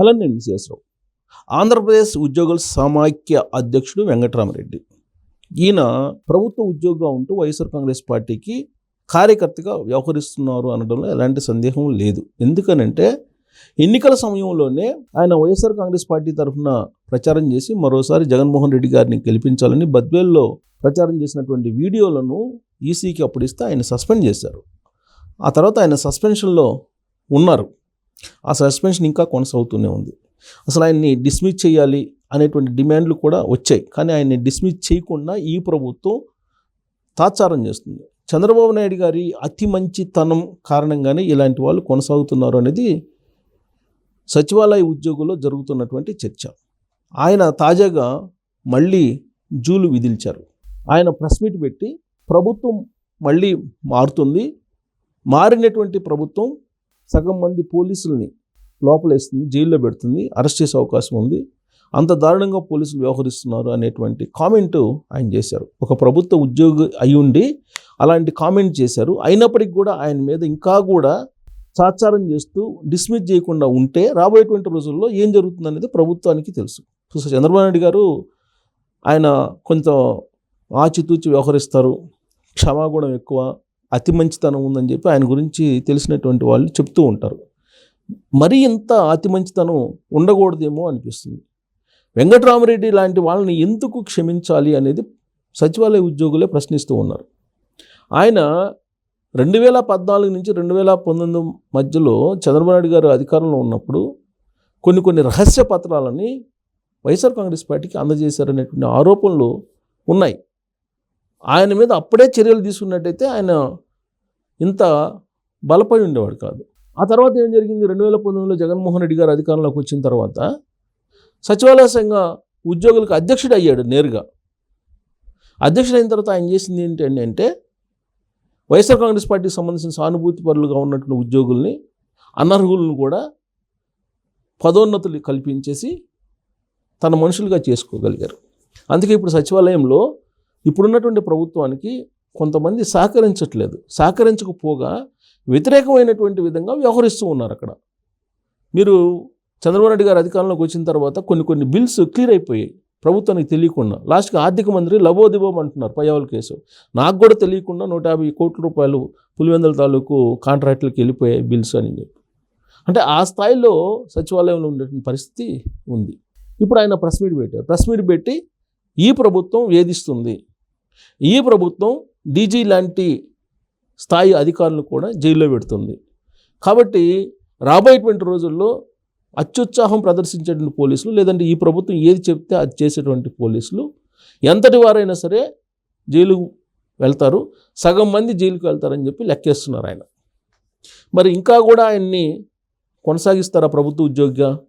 అలా నేను విశేషరావు ఆంధ్రప్రదేశ్ ఉద్యోగుల సమాఖ్య అధ్యక్షుడు వెంకటరామరెడ్డి. ఈయన ప్రభుత్వ ఉద్యోగిగా ఉంటూ వైఎస్ఆర్ కాంగ్రెస్ పార్టీకి కార్యకర్తగా వ్యవహరిస్తున్నారు అనడంలో ఎలాంటి సందేహం లేదు. ఎందుకనంటే ఎన్నికల సమయంలోనే ఆయన వైఎస్ఆర్ కాంగ్రెస్ పార్టీ తరఫున ప్రచారం చేసి మరోసారి జగన్మోహన్ రెడ్డి గారిని గెలిపించాలని బద్వేల్లో ప్రచారం చేసినటువంటి వీడియోలను ఈసీకి అప్పుడిస్తే ఆయన సస్పెండ్ చేశారు. ఆ తర్వాత ఆయన సస్పెన్షన్లో ఉన్నారు. ఆ సస్పెన్షన్ ఇంకా కొనసాగుతూనే ఉంది. అసలు ఆయన్ని డిస్మిస్ చేయాలి అనేటువంటి డిమాండ్లు కూడా వచ్చాయి. కానీ ఆయన్ని డిస్మిస్ చేయకుండా ఈ ప్రభుత్వం తాత్సారం చేస్తుంది. చంద్రబాబు నాయుడు గారి అతి మంచితనం కారణంగానే ఇలాంటి వాళ్ళు కొనసాగుతున్నారు అనేది సచివాలయ ఉద్యోగుల్లో జరుగుతున్నటువంటి చర్చ. ఆయన తాజాగా మళ్ళీ జూలు విధిల్చారు ఆయన ప్రెస్ మీట్ పెట్టి ప్రభుత్వం మళ్ళీ మారుతుంది. మారినటువంటి ప్రభుత్వం సగం మంది పోలీసుల్ని లోపలేస్తుంది జైల్లో పెడుతుంది అరెస్ట్ చేసే అవకాశం ఉంది. అంత దారుణంగా పోలీసులు వ్యవహరిస్తున్నారు అనేటువంటి కామెంట్ ఆయన చేశారు. ఒక ప్రభుత్వ ఉద్యోగి అయ్యుండి అలాంటి కామెంట్ చేశారు. అయినప్పటికీ కూడా ఆయన మీద ఇంకా కూడా సాచారం చేస్తూ డిస్మిస్ చేయకుండా ఉంటే రాబోయేటువంటి రోజుల్లో ఏం జరుగుతుందనేది ప్రభుత్వానికి తెలుసు. సో చంద్రబాబు నాయుడు గారు ఆయన కొంత ఆచితూచి వ్యవహరిస్తారు. క్షమాగుణం ఎక్కువ. అతి మంచితనం ఉందని చెప్పి ఆయన గురించి తెలిసినటువంటి వాళ్ళు చెప్తూ ఉంటారు. మరి ఇంత అతి మంచితనం ఉండకూడదేమో అనిపిస్తుంది. వెంకటరామరెడ్డి లాంటి వాళ్ళని ఎందుకు క్షమించాలి అనేది సచివాలయ ఉద్యోగులే ప్రశ్నిస్తూ ఉన్నారు. ఆయన రెండు వేల పద్నాలుగు నుంచి రెండు వేల పంతొమ్మిది మధ్యలో చంద్రబాబు నాయుడు గారు అధికారంలో ఉన్నప్పుడు కొన్ని కొన్ని రహస్య పత్రాలని వైఎస్ఆర్ కాంగ్రెస్ పార్టీకి అందజేశారనేటువంటి ఆరోపణలు ఉన్నాయి. ఆయన మీద అప్పుడే చర్యలు తీసుకున్నట్టయితే ఆయన ఇంత బలపడి ఉండేవాడు కాదు. ఆ తర్వాత ఏం జరిగింది? రెండు వేల పంతొమ్మిదిలో జగన్మోహన్ రెడ్డి గారు అధికారంలోకి వచ్చిన తర్వాత సచివాలయ సంఘ ఉద్యోగులకు అధ్యక్షుడు అయ్యాడు నేరుగా. అధ్యక్షుడు అయిన తర్వాత ఆయన చేసింది ఏంటంటే అంటే వైఎస్ఆర్ కాంగ్రెస్ పార్టీకి సంబంధించిన సానుభూతి పరులుగా ఉన్నటువంటి ఉద్యోగుల్ని అనర్హులను కూడా పదోన్నతులు కల్పించేసి తన మనుషులుగా చేసుకోగలిగారు. అందుకే ఇప్పుడు సచివాలయంలో ఇప్పుడున్నటువంటి ప్రభుత్వానికి కొంతమంది సహకరించట్లేదు. సహకరించకపోగా వ్యతిరేకమైనటువంటి విధంగా వ్యవహరిస్తూ ఉన్నారు అక్కడ. మీరు చంద్రబాబు నాయుడు గారు అధికారంలోకి వచ్చిన తర్వాత కొన్ని కొన్ని బిల్స్ క్లియర్ అయిపోయాయి. ప్రభుత్వానికి తెలియకుండా. లాస్ట్కి ఆర్థిక మంత్రి లబోదిబోం అంటున్నారు పయ్యావుల కేసు. నాకు కూడా తెలియకుండా నూట యాభై కోట్ల రూపాయలు పులివెందుల తాలూకు కాంట్రాక్టులకు వెళ్ళిపోయాయి బిల్స్ అని చెప్పి. అంటే ఆ స్థాయిలో సచివాలయంలో ఉండేటువంటి పరిస్థితి ఉంది. ఇప్పుడు ఆయన ప్రెస్ మీట్ పెట్టారు. ప్రెస్ మీట్ పెట్టి ఈ ప్రభుత్వం వేధిస్తుంది. ఈ ప్రభుత్వం డీజీ లాంటి స్థాయి అధికారులను కూడా జైల్లో పెడుతుంది. కాబట్టి రాబోయేటువంటి రోజుల్లో అత్యుత్సాహం ప్రదర్శించేటువంటి పోలీసులు లేదంటే ఈ ప్రభుత్వం ఏది చెప్తే అది చేసేటువంటి పోలీసులు ఎంతటి వారైనా సరే జైలుకు వెళ్తారు సగం మంది జైలుకు వెళ్తారని చెప్పి లెక్కేస్తున్నారు ఆయన. మరి ఇంకా కూడా ఆయన్ని కొనసాగిస్తారా ప్రభుత్వ ఉద్యోగిగా?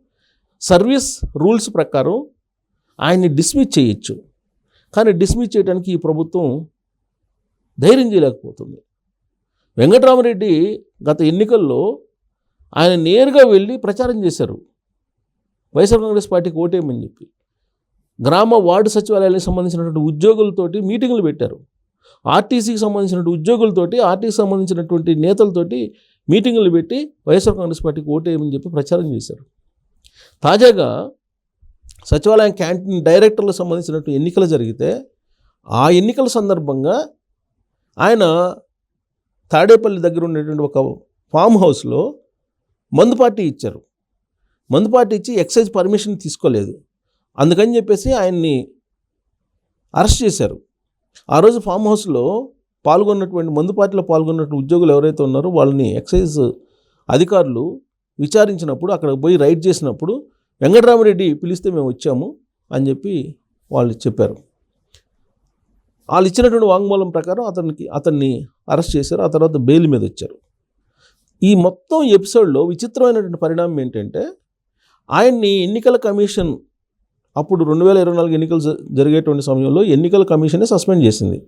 సర్వీస్ రూల్స్ ప్రకారం ఆయన్ని డిస్మిస్ చేయొచ్చు. కానీ డిస్మిస్ చేయడానికి ఈ ప్రభుత్వం ధైర్యం చేయలేకపోతుంది. వెంకటరామరెడ్డి గత ఎన్నికల్లో ఆయన నేరుగా వెళ్ళి ప్రచారం చేశారు. వైఎస్ఆర్ కాంగ్రెస్ పార్టీకి ఓటేయమని చెప్పి. గ్రామ వార్డు సచివాలయాలకు సంబంధించినటువంటి ఉద్యోగులతోటి మీటింగులు పెట్టారు. ఆర్టీసీకి సంబంధించినటువంటి ఉద్యోగులతోటి ఆర్టీసీకి సంబంధించినటువంటి నేతలతోటి మీటింగులు పెట్టి వైఎస్ఆర్ కాంగ్రెస్ పార్టీకి ఓటేయమని చెప్పి ప్రచారం చేశారు. తాజాగా సచివాలయం క్యాంటీన్ డైరెక్టర్లకు సంబంధించినటువంటి ఎన్నికలు జరిగితే ఆ ఎన్నికల సందర్భంగా ఆయన తాడేపల్లి దగ్గర ఉండేటువంటి ఒక ఫామ్ హౌస్లో మందు పార్టీ ఇచ్చారు. మందు పార్టీ ఇచ్చి ఎక్సైజ్ పర్మిషన్ తీసుకోలేదు. అందుకని చెప్పేసి ఆయన్ని అరెస్ట్ చేశారు. ఆ రోజు ఫామ్ హౌస్లో పాల్గొన్నటువంటి మందు పార్టీలో పాల్గొన్నటువంటి ఉద్యోగులు ఎవరైతే ఉన్నారో వాళ్ళని ఎక్సైజ్ అధికారులు విచారించినప్పుడు అక్కడ పోయి రైడ్ చేసినప్పుడు వెంకటరామరెడ్డి పిలిస్తే మేము వచ్చాము అని చెప్పి వాళ్ళు చెప్పారు. వాళ్ళు ఇచ్చినటువంటి వాంగ్మూలం ప్రకారం అతనికి అతన్ని అరెస్ట్ చేశారు. ఆ తర్వాత బెయిల్ మీద వచ్చారు. ఈ మొత్తం ఎపిసోడ్లో విచిత్రమైనటువంటి పరిణామం ఏంటంటే ఆయన్ని ఎన్నికల కమిషన్ అప్పుడు రెండు వేల ఇరవై నాలుగు ఎన్నికలు జరిగేటువంటి సమయంలో ఎన్నికల కమిషనే సస్పెండ్ చేసింది.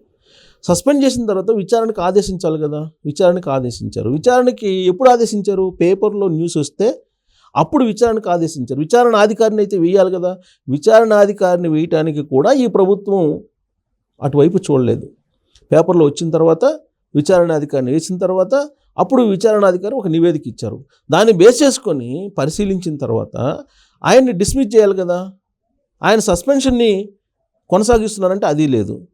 సస్పెండ్ చేసిన తర్వాత విచారణకు ఆదేశించాలి కదా? విచారణకు ఆదేశించారు. విచారణకి ఎప్పుడు ఆదేశించారు? పేపర్లో న్యూస్ వస్తే అప్పుడు విచారణకు ఆదేశించారు. విచారణ అధికారిని అయితే వేయాలి కదా. విచారణ అధికారిని వేయటానికి కూడా ఈ ప్రభుత్వం అటువైపు చూడలేదు. పేపర్లో వచ్చిన తర్వాత విచారణ అధికారిని వేసిన తర్వాత అప్పుడు విచారణాధికారి ఒక నివేదిక ఇచ్చారు. దాన్ని బేస్ చేసుకొని పరిశీలించిన తర్వాత ఆయన్ని డిస్మిస్ చేయాలి కదా. ఆయన సస్పెన్షన్ని కొనసాగిస్తున్నారంటే అది లేదు.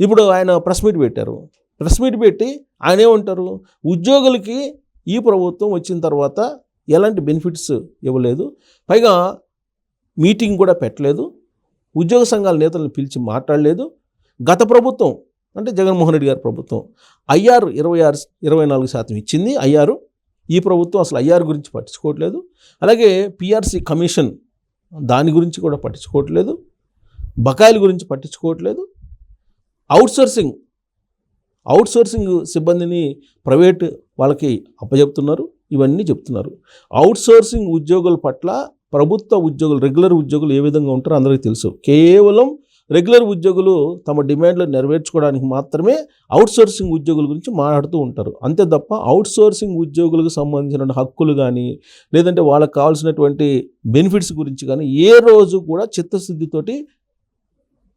ఇప్పుడు ఆయన ప్రెస్ మీట్ పెట్టారు. ప్రెస్ మీట్ పెట్టి ఆయన ఏమంటారు? ఉద్యోగులకి ఈ ప్రభుత్వం వచ్చిన తర్వాత ఎలాంటి బెనిఫిట్స్ ఇవ్వలేదు. పైగా మీటింగ్ కూడా పెట్టలేదు. ఉద్యోగ సంఘాల నేతలను పిలిచి మాట్లాడలేదు. గత ప్రభుత్వం అంటే జగన్మోహన్ రెడ్డి గారి ప్రభుత్వం ఐఆర్ ఇరవై ఆరు ఇరవై నాలుగు శాతం ఇచ్చింది ఐఆర్. ఈ ప్రభుత్వం అసలు ఐఆర్ గురించి పట్టించుకోవట్లేదు. అలాగే పిఆర్సీ కమిషన్ దాని గురించి కూడా పట్టించుకోవట్లేదు. బకాయిల గురించి పట్టించుకోవట్లేదు. అవుట్సోర్సింగ్ అవుట్సోర్సింగ్ సిబ్బందిని ప్రైవేట్ వాళ్ళకి అప్పజెప్తున్నారు. ఇవన్నీ చెప్తున్నారు. అవుట్సోర్సింగ్ ఉద్యోగుల పట్ల ప్రభుత్వ ఉద్యోగులు రెగ్యులర్ ఉద్యోగులు ఏ విధంగా ఉంటారో అందరికీ తెలుసు. కేవలం రెగ్యులర్ ఉద్యోగులు తమ డిమాండ్లు నెరవేర్చుకోవడానికి మాత్రమే అవుట్సోర్సింగ్ ఉద్యోగుల గురించి మాట్లాడుతూ ఉంటారు. అంతే తప్ప అవుట్సోర్సింగ్ ఉద్యోగులకు సంబంధించిన హక్కులు కానీ లేదంటే వాళ్ళకి కావాల్సినటువంటి బెనిఫిట్స్ గురించి కానీ ఏ రోజు కూడా చిత్తశుద్ధితోటి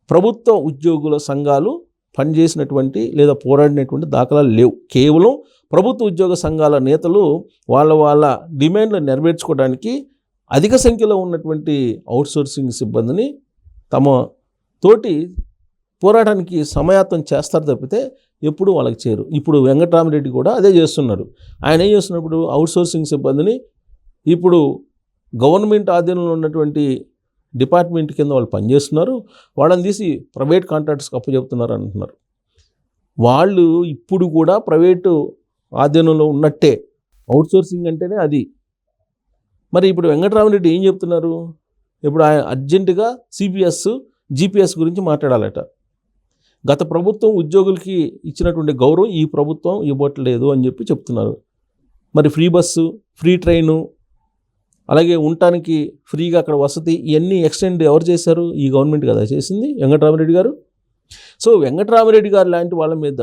ప్రభుత్వ ఉద్యోగుల సంఘాలు పనిచేసినటువంటి లేదా పోరాడినటువంటి దాఖలాలు లేవు. కేవలం ప్రభుత్వ ఉద్యోగ సంఘాల నేతలు వాళ్ళ వాళ్ళ డిమాండ్లు నెరవేర్చుకోవడానికి అధిక సంఖ్యలో ఉన్నటువంటి అవుట్సోర్సింగ్ సిబ్బందిని తమ తోటి పోరాటానికి సమయాత్తం చేస్తారు తప్పితే ఎప్పుడు వాళ్ళకి చేరు. ఇప్పుడు వెంకటరామరెడ్డి కూడా అదే చేస్తున్నాడు. ఆయన ఏం చేస్తున్నప్పుడు? అవుట్సోర్సింగ్ సిబ్బందిని ఇప్పుడు గవర్నమెంట్ ఆధీనంలో ఉన్నటువంటి డిపార్ట్మెంట్ కింద వాళ్ళు పనిచేస్తున్నారు. వాళ్ళని తీసి ప్రైవేట్ కాంట్రాక్టర్స్కి అప్పచెప్తున్నారు అంటున్నారు. వాళ్ళు ఇప్పుడు కూడా ప్రైవేటు ఆధీనంలో ఉన్నట్టే. అవుట్సోర్సింగ్ అంటేనే అది. మరి ఇప్పుడు వెంకటరామరెడ్డి ఏం చెప్తున్నారు? ఇప్పుడు ఆయన అర్జెంటుగా సిపిఎస్ జీపీఎస్ గురించి మాట్లాడాలట. గత ప్రభుత్వం ఉద్యోగులకి ఇచ్చినటువంటి గౌరవం ఈ ప్రభుత్వం ఇవ్వట్లేదు అని చెప్పి చెప్తున్నారు. మరి ఫ్రీ బస్సు ఫ్రీ ట్రైను అలాగే ఉండటానికి ఫ్రీగా అక్కడ వసతి ఇవన్నీ ఎక్స్టెండ్ ఎవరు చేశారు? ఈ గవర్నమెంట్ కదా చేసింది. వెంకటరామరెడ్డి గారు. సో వెంకటరామరెడ్డి గారు లాంటి వాళ్ళ మీద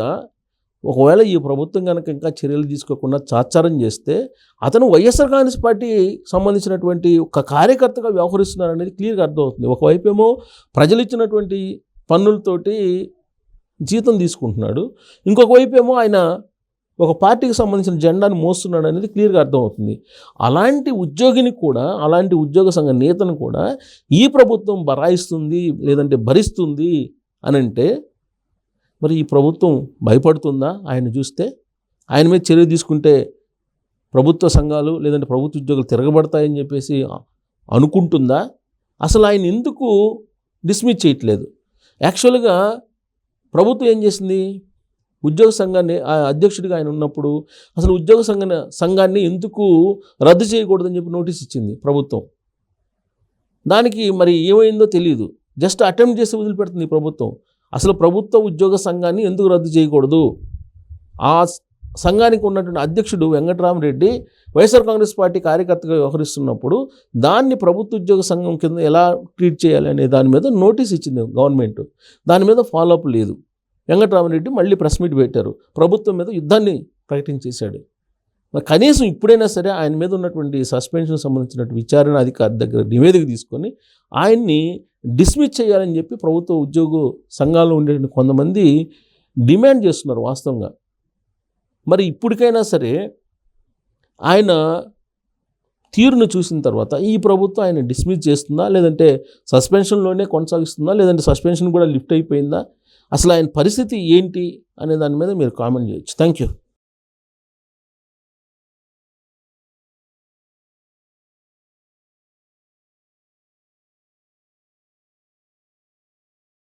ఒకవేళ ఈ ప్రభుత్వం కనుక ఇంకా చర్యలు తీసుకోకుండా చాచారం చేస్తే అతను వైఎస్ఆర్ కాంగ్రెస్ పార్టీ సంబంధించినటువంటి ఒక కార్యకర్తగా వ్యవహరిస్తున్నారు అనేది క్లియర్గా అర్థమవుతుంది. ఒకవైపు ఏమో ప్రజలు ఇచ్చినటువంటి పన్నులతోటి జీతం తీసుకుంటున్నాడు. ఇంకొక వైపు ఏమో ఆయన ఒక పార్టీకి సంబంధించిన జెండాను మోస్తున్నాడు అనేది క్లియర్గా అర్థమవుతుంది. అలాంటి ఉద్యోగిని కూడా అలాంటి ఉద్యోగ సంఘ నేతను కూడా ఈ ప్రభుత్వం బరాయిస్తుంది లేదంటే భరిస్తుంది అని అంటే మరి ఈ ప్రభుత్వం భయపడుతుందా? ఆయన చూస్తే ఆయన మీద చర్య తీసుకుంటే ప్రభుత్వ సంఘాలు లేదంటే ప్రభుత్వ ఉద్యోగులు తిరగబడతాయని చెప్పేసి అనుకుంటుందా? అసలు ఆయన ఎందుకు డిస్మిస్ చేయట్లేదు? యాక్చువల్గా ప్రభుత్వం ఏం చేసింది? ఉద్యోగ సంఘాన్ని ఆ అధ్యక్షుడిగా ఆయన ఉన్నప్పుడు అసలు ఉద్యోగ సంఘ సంఘాన్ని ఎందుకు రద్దు చేయకూడదని చెప్పి నోటీస్ ఇచ్చింది ప్రభుత్వం. దానికి మరి ఏమైందో తెలియదు జస్ట్ అటెంప్ట్ చేసి వదిలిపెడుతుంది ప్రభుత్వం. అసలు ప్రభుత్వ ఉద్యోగ సంఘాన్ని ఎందుకు రద్దు చేయకూడదు? ఆ సంఘానికి ఉన్నటువంటి అధ్యక్షుడు వెంకటరామరెడ్డి వైఎస్ఆర్ కాంగ్రెస్ పార్టీ కార్యకర్తగా వ్యవహరిస్తున్నప్పుడు దాన్ని ప్రభుత్వ ఉద్యోగ సంఘం కింద ఎలా ట్రీట్ చేయాలి అనే దాని మీద నోటీస్ ఇచ్చింది గవర్నమెంట్. దాని మీద ఫాలోఅప్ లేదు. వెంకటరామరెడ్డి మళ్ళీ ప్రెస్ మీట్ పెట్టారు. ప్రభుత్వం మీద యుద్ధాన్ని ప్రకటించేశాడు మరి కనీసం ఇప్పుడైనా సరే ఆయన మీద ఉన్నటువంటి సస్పెన్షన్ సంబంధించినటువంటి విచారణ అధికారి దగ్గర నివేదిక తీసుకొని ఆయన్ని డిస్మిస్ చేయాలని చెప్పి ప్రభుత్వ ఉద్యోగ సంఘాల్లో ఉండేటువంటి కొంతమంది డిమాండ్ చేస్తున్నారు వాస్తవంగా. మరి ఇప్పటికైనా సరే ఆయన తీరును చూసిన తర్వాత ఈ ప్రభుత్వం ఆయన డిస్మిస్ చేస్తుందా? లేదంటే సస్పెన్షన్లోనే కొనసాగిస్తుందా? లేదంటే సస్పెన్షన్ కూడా లిఫ్ట్ అయిపోయిందా? అసలు ఆయన పరిస్థితి ఏంటి అనే దాని మీద మీరు కామెంట్ చేయొచ్చు. Thank you